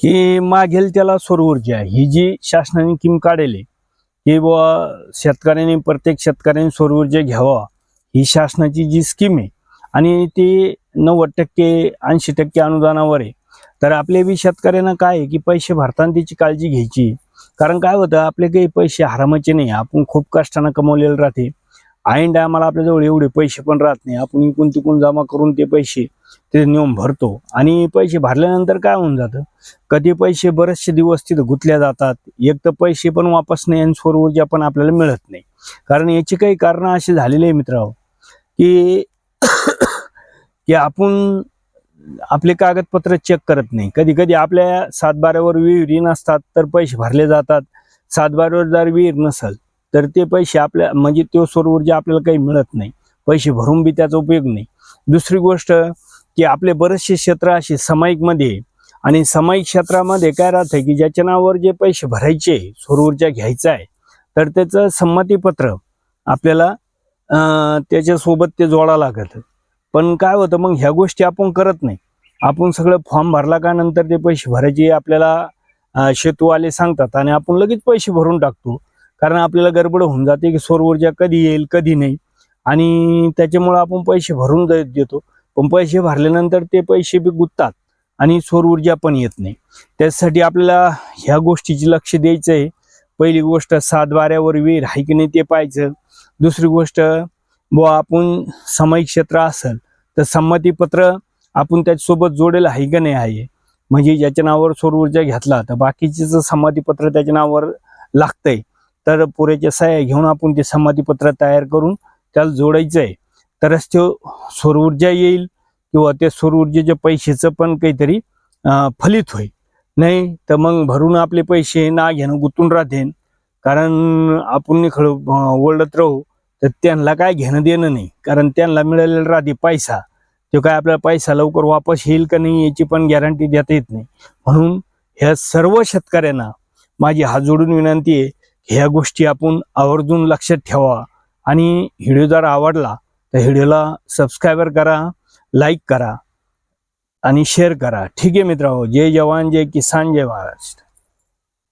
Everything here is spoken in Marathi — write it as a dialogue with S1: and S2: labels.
S1: की मागेल त्याला सौर ऊर्जा ही जी शासनाने किम काढेल की बुवा शेतकऱ्यांनी प्रत्येक शेतकऱ्यांनी सौर ऊर्जा घ्यावा ही शासनाची जी स्कीम आहे आणि ती नव्वद टक्के ऐंशी टक्के अनुदानावर आहे. तर आपले बी शेतकऱ्यांना काय आहे की पैसे भरताना त्याची काळजी घ्यायची. कारण काय होतं आपले काही पैसे हरामाचे नाही आपण खूप कष्टानं कमवलेले राहते. ऐन टायमाला आपल्याजवळ एवढे पैसे पण राहत नाही. आपण इकून तिकून जमा करून ते पैसे ते नेऊन भरतो. आणि पैसे भरल्यानंतर काय होऊन जातं? कधी पैसे बरेचसे दिवस तिथं गुंतल्या जातात. एक तर पैसे पण वापस नाही आणि सौर ऊर्जा पण आपल्याला मिळत नाही. कारण याची काही कारणं अशी झालेली आहे मित्रांनो की की आपण आपले कागदपत्र चेक करत नाही. कधी कधी आपल्या सातबाऱ्यावर विहिरी नसतात तर पैसे भरले जातात. सातबाऱ्यावर जर विहीर नसेल तर ते पैसे आपल्या म्हणजे तो सौर ऊर्जा आपल्याला काही मिळत नाही पैसे भरून बी त्याचा उपयोग नाही. दुसरी गोष्ट की आपले बरेचसे क्षेत्र असे सामायिकमध्ये आहे. आणि सामायिक क्षेत्रामध्ये काय राहतं की ज्याच्या नावावर जे पैसे भरायचे सौर ऊर्जा घ्यायचा आहे तर त्याचं संमतीपत्र आपल्याला त्याच्यासोबत ते जोडा लागत पण काय होतं मग ह्या गोष्टी आपण करत नाही. आपण सगळं फॉर्म भरला का नंतर ते पैसे भरायचे आपल्याला शेतूवाले सांगतात आणि आपण लगेच पैसे भरून टाकतो. कारण आपल्याला गडबड होऊन जाते की सौर ऊर्जा कधी येईल कधी नाही. आणि त्याच्यामुळं आपण पैसे भरून देतो. पण पैसे भरल्यानंतर ते पैसे बी गुंततात आणि सौर ऊर्जा पण येत नाही. त्यासाठी आपल्याला ह्या गोष्टीची लक्ष द्यायचं आहे. पहिली गोष्ट सात बाऱ्यावर विहीर आहे की नाही ते पाहायचं. दुसरी गोष्ट बुवा आपण सामायिक क्षेत्र असेल तर संमतीपत्र आपण त्याच्यासोबत जोडेल आहे का नाही आहे? म्हणजे ज्याच्या नावावर सौर ऊर्जा घेतला तर बाकीचे संमतीपत्र त्याच्या नावावर लागतंय. तर पुरेच्या सहाय्या घेऊन आपण ते संमतीपत्र तयार करून त्याला जोडायचं आहे तरच तो सौर ऊर्जा येईल किंवा ते सौर ऊर्जेच्या पैशाचं पण काहीतरी फलित होईल. नाही तर मग भरून आपले पैसे ना घेणं गुंतून राहते. कारण आपण खळ ओढत राहू तर त्यांना काय घेणं देणं नाही. कारण त्यांना मिळालेला राहते पैसा. तो काय आपल्याला पैसा लवकर वापस येईल का नाही याची पण गॅरंटी देता येत नाही. म्हणून ह्या सर्व शेतकऱ्यांना माझी हात जोडून विनंती आहे ह्या गोष्टी आपण आवर्जून लक्षात ठेवा. आणि व्हिडिओ जर आवडला तर व्हिडिओला सबस्क्रायबर करा लाईक करा आणि शेअर करा. ठीक आहे मित्रांनो. जय जवान जय किसान जय महाराष्ट्र.